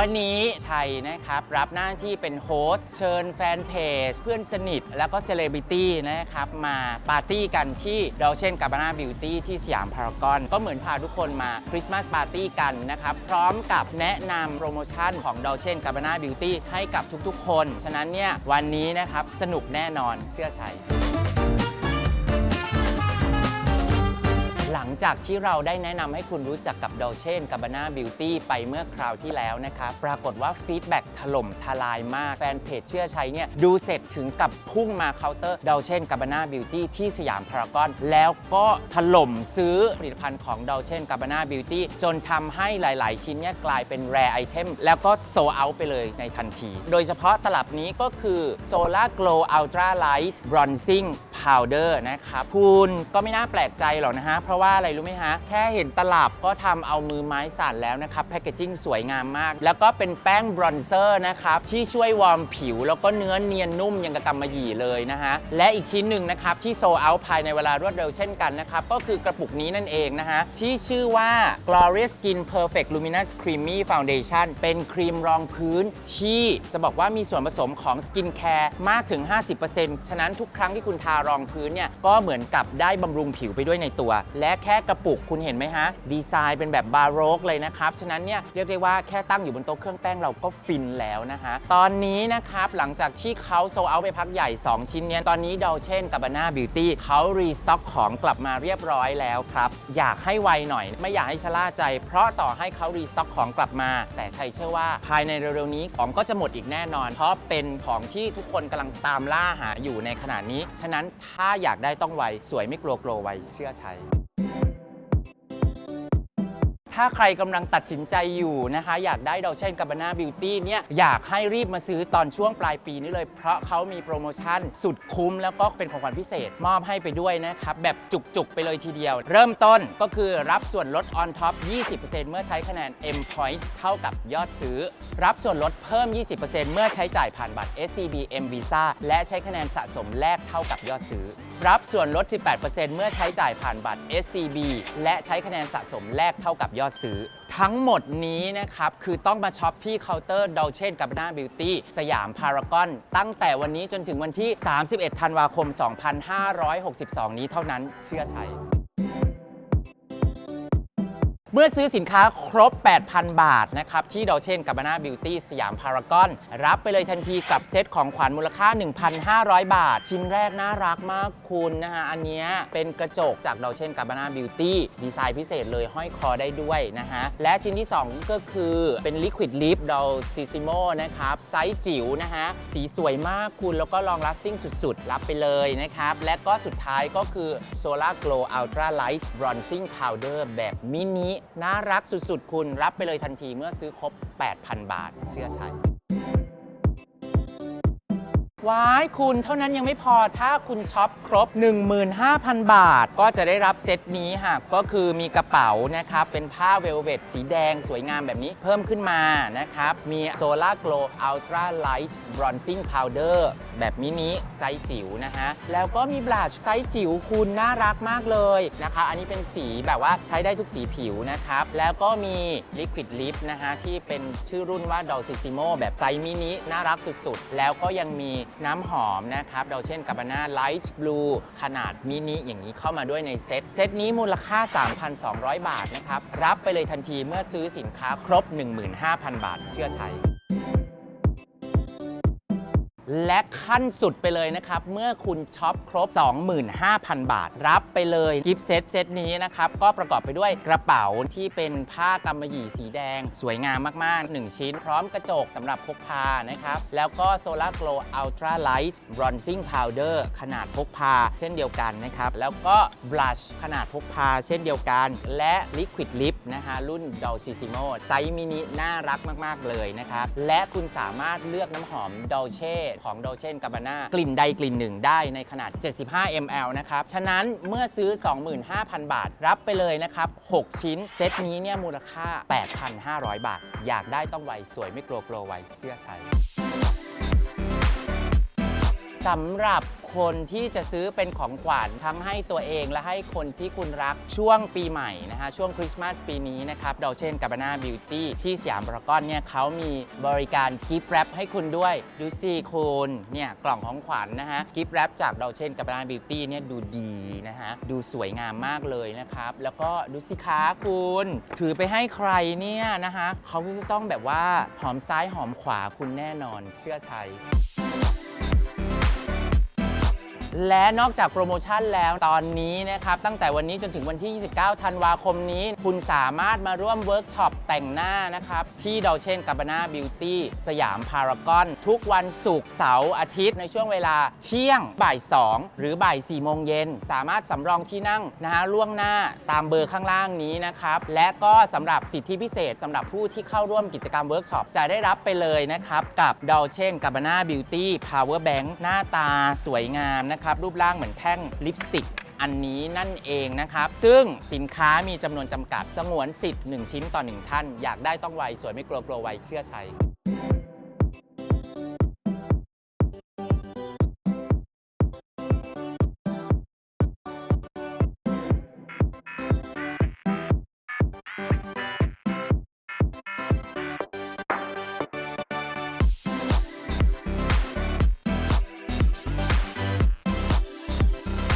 วันนี้ชัยนะครับรับหน้าที่เป็นโฮสต์เชิญแฟนเพจ เพื่อนสนิท แล้วก็เซเลบริตี้นะครับมาปาร์ตี้กันที่ดอเชนกาบานาบิวตี้ที่สยามพารากอน ก็เหมือนพาทุกคนมาคริสต์มาสปาร์ตี้กันนะครับ พร้อมกับแนะนำโปรโมชั่นของดอเชนกาบานาบิวตี้ให้กับทุกๆคน ฉะนั้นเนี่ยวันนี้นะครับสนุกแน่นอนเชื่อชัย หลังจากที่เราได้แนะนำให้คุณรู้จักกับ Dolce Gabbana Beauty ไปเมื่อคราวที่แล้วนะครับปรากฏว่าฟีดแบ็กถล่มทลายมาก แฟนเพจเชื่อใชัยเนี่ยดูเสร็จถึงกับพุ่งมาเคาน์เตอร์ Dolce Gabbana Beauty ที่สยามพารากอน แล้วก็ถล่มซื้อผลิตภัณฑ์ของ Dolce Gabbana Beauty จนทำให้หลาย ๆ ชิ้นเนี่ยกลายเป็นแรไอเทมแล้วก็โซเอาไปเลยในทันที โดยเฉพาะตลับนี้ก็คือ Solar Glow Ultra Light Bronzing Powder นะครับคุณก็ไม่น่าแปลกใจหรอกนะฮะเพราะว่าอะไรรู้ไหมฮะ แค่เห็นตลับก็ทำเอามือไม้สั่นแล้วนะครับ แพคเกจิ้งสวยงามมาก แล้วก็เป็นแป้งบรอนเซอร์นะครับ ที่ช่วยวอร์มผิว แล้วก็เนื้อเนียนนุ่มยังกับกำมะหยี่เลยนะฮะ และอีกชิ้นหนึ่งนะครับ ที่โซเอาภายในเวลารวดเร็วเช่นกันนะครับ ก็คือกระปุกนี้นั่นเองนะฮะ ที่ชื่อว่า Glorious Skin Perfect Luminous Creamy Foundation เป็นครีมรองพื้นที่จะบอกว่ามีส่วนผสมของสกินแคร์มากถึง 50%ฉะนั้นทุกครั้งที่คุณทารองพื้นเนี่ยก็เหมือนกับได้บำรุงผิวไปด้วยในตัวและแค่กระปุกคุณเห็นไหมฮะ ดีไซน์เป็นแบบบาโรกเลยนะครับ ฉะนั้นเนี่ยเรียกได้ว่าแค่ตั้งอยู่บนโต๊ะเครื่องแป้งเราก็ฟินแล้วนะฮะ ตอนนี้นะครับหลังจากที่เขาโซเอาไปพักใหญ่ 2 ชิ้นเนี้ยตอนนี้ดอเช่นกับบาน่าบิวตี้เขารีสต็อกของกลับมาเรียบร้อยแล้วครับ อยากให้ไวหน่อย ไม่อยากให้ชะล่าใจ เพราะต่อให้เขารีสต็อกของกลับมา แต่ชัยเชื่อว่าภายในเร็วๆนี้ของก็จะหมดอีกแน่นอน เพราะเป็นของที่ทุกคนกำลังตามล่าหาอยู่ในขณะนี้ ฉะนั้นถ้าอยากได้ต้องไว สวยไม่กลัวกลัวไวเชื่อชัย ถ้าใครกำลังตัดสินใจอยู่นะคะ อยากได้ดอเช่นกับบานาบิวตี้เนี่ยอยากให้รีบมาซื้อตอนช่วงปลายปีนี้เลย เพราะเขามีโปรโมชั่นสุดคุ้มแล้วก็เป็นของขวัญพิเศษ มอบให้ไปด้วยนะครับ แบบจุกๆ ไปเลยทีเดียว เริ่มต้นก็คือรับส่วนลด on top 20%เมื่อใช้คะแนน M Point เท่ากับยอดซื้อ รับส่วนลดเพิ่ม 20%เมื่อใช้จ่ายผ่านบัตร SCB M Visa และใช้คะแนนสะสมแลกเท่ากับยอดซื้อรับส่วนลด 18%เมื่อใช้จ่ายผ่านบัตร SCB และใช้คะแนนสะสมแลกเท่ากับยอดซื้อ ทั้งหมดนี้นะครับ คือต้องมาช็อปที่เคาน์เตอร์ดอลเช่นกับหนาบิวตี้สยามพารากอนตั้งแต่วันนี้จนถึงวันที่ 31 ธันวาคม 2562 นี้เท่านั้นเชื่อชัย เมื่อซื้อสินค้าครบ 8,000 บาทนะครับ ที่ดอเช่นกับบานาบิวตี้สยามพารากอน รับไปเลยทันทีกับเซตของขวัญมูลค่า 1,500 บาท ชิ้นแรกน่ารักมากคุณนะฮะ อันนี้เป็นกระจกจากดอเช่นกับบานาบิวตี้ดีไซน์พิเศษเลยห้อยคอได้ด้วยนะฮะ และชิ้นที่ 2 ก็คือเป็นลิควิดลิปดอลซิซิโมนะครับไซส์จิ๋วนะฮะสีสวยมากคุณแล้วก็ลอง lasting สุดๆ รับไปเลยนะครับ และก็สุดท้ายก็คือ Solar Glow Ultra Light Bronzing Powder แบบมินิน่ารักสุดๆ คุณรับไปเลยทันทีเมื่อซื้อครบ 8,000 บาทเชื่อชัย ว้ายคุณเท่านั้นยังไม่พอถ้าคุณช็อปครบ 15,000 บาท ก็จะได้รับเซตนี้ค่ะก็คือมีกระเป๋านะครับ เป็นผ้าเวลเวตสีแดงสวยงามแบบนี้เพิ่มขึ้นมานะครับ มี Solar Glow Ultra Light Bronzing Powder แบบมินิไซส์จิ๋วนะฮะ แล้วก็มีบลัชไซส์จิ๋วคุณน่ารักมากเลยนะคะ อันนี้เป็นสีแบบว่าใช้ได้ทุกสีผิวนะครับ แล้วก็มี Liquid Lip นะฮะที่เป็นชื่อรุ่นว่า Dolcissimo แบบไซส์มินิน่ารักสุดๆ แล้วก็ยังมีน้ำหอมนะครับ เราเช่นกับานาไลท์บลูขนาดมินิอย่างนี้เข้ามาด้วยในเซต เซตนี้มูลค่า 3,200 บาทนะครับ รับไปเลยทันทีเมื่อซื้อสินค้าครบ 15,000 บาทเชื่อชัย และขั้นสุดไปเลยนะครับ เมื่อคุณช็อปครบ 25,000 บาท รับไปเลยกิฟต์เซตเซตนี้นะครับ ก็ประกอบไปด้วยกระเป๋าที่เป็นผ้ากำมะหยี่สีแดง สวยงามมาก ๆ 1 ชิ้น พร้อมกระจกสำหรับพกพานะครับ แล้วก็ Solar Glow Ultra Light Bronzing Powder ขนาดพกพา เช่นเดียวกันนะครับ แล้วก็ Blush ขนาดพกพา เช่นเดียวกัน และ Liquid Lip นะฮะรุ่น Dolcissimo ไซส์มินิน่ารักมาก ๆ เลยนะครับและคุณสามารถเลือกน้ำหอม Dolce ของโดเชนกับบาน่ากลิ่นใดกลิ่นหนึ่งได้ในขนาด 75 ml นะครับ ฉะนั้นเมื่อซื้อ 25,000 บาท รับไปเลยนะครับ 6 ชิ้น เซตนี้เนี่ยมูลค่า 8,500 บาท อยากได้ต้องไว สวยไม่กลัวกลัวไวเชื่อชัยสำหรับ คนที่จะซื้อเป็นของขวัญทั้งให้ตัวเองและให้คนที่คุณรักช่วงปีใหม่นะฮะช่วงคริสต์มาสปีนี้นะครับดอเช่นกับบานาบิวตี้ที่สยามพารากอนเนี่ยเขามีบริการกิฟต์แรปให้คุณด้วยดูสิคุณเนี่ยกล่องของขวัญนะฮะกิฟต์แรปจากดอเช่นกับบานาบิวตี้เนี่ยดูดีนะฮะดูสวยงามมากเลยนะครับ แล้วก็ดูสิคะคุณถือไปให้ใครเนี่ยนะคะเขาก็จะต้องแบบว่าหอมซ้ายหอมขวาคุณแน่นอนเชื่อชัย และนอกจากโปรโมชั่นแล้วตอนนี้นะครับตั้งแต่วันนี้จนถึงวันที่ 29 ธันวาคมนี้ คุณสามารถมาร่วมเวิร์กช็อปแต่งหน้านะครับ ที่ดอเชนกับบานาบิวตี้สยามพารากอน ทุกวันศุกร์เสาร์อาทิตย์ในช่วงเวลาเที่ยงบ่าย 2 หรือบ่าย4โมงเย็น สามารถสำรองที่นั่งนะฮะล่วงหน้าตามเบอร์ข้างล่างนี้นะครับ และก็สำหรับสิทธิพิเศษสำหรับผู้ที่เข้าร่วมกิจกรรมเวิร์กช็อปจะได้รับไปเลยนะครับกับดอเชนกับบานาบิวตี้พาวเวอร์แบงค์หน้าตาสวยงามนะครับรูปร่างเหมือนแท่งลิปสติกอันนี้นั่นเองนะครับ ซึ่งสินค้ามีจำนวนจำกัดสงวนสิทธิ์1ชิ้นต่อ 1 ท่าน อยากได้ต้องไว สวยไม่กลัวกลัวไวเชื่อชัย